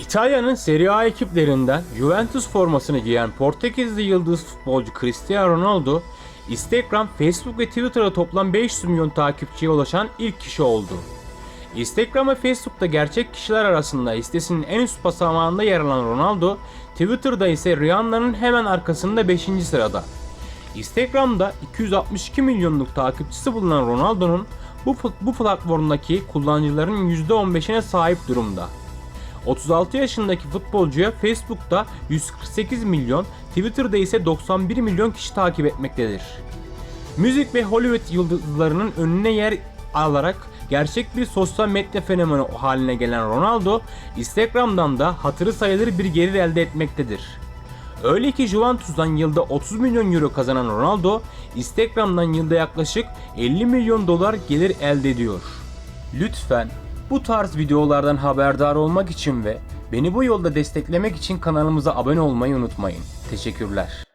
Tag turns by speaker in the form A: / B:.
A: İtalya'nın Serie A ekiplerinden Juventus formasını giyen Portekizli yıldız futbolcu Cristiano Ronaldo, Instagram, Facebook ve Twitter'da toplam 500 milyon takipçiye ulaşan ilk kişi oldu. Instagram ve Facebook'ta gerçek kişiler arasında listesinin en üst basamağında yer alan Ronaldo, Twitter'da ise Rihanna'nın hemen arkasında 5. sırada. Instagram'da 262 milyonluk takipçisi bulunan Ronaldo'nun bu, bu platformdaki kullanıcıların %15'ine sahip durumda. 36 yaşındaki futbolcuya Facebook'ta 148 milyon, Twitter'da ise 91 milyon kişi takip etmektedir. Müzik ve Hollywood yıldızlarının önüne yer alarak gerçek bir sosyal medya fenomeni haline gelen Ronaldo, Instagram'dan da hatırı sayılır bir gelir elde etmektedir. Öyle ki Juventus'tan yılda 30 milyon euro kazanan Ronaldo, Instagram'dan yılda yaklaşık 50 milyon dolar gelir elde ediyor. Lütfen bu tarz videolardan haberdar olmak için ve beni bu yolda desteklemek için kanalımıza abone olmayı unutmayın. Teşekkürler.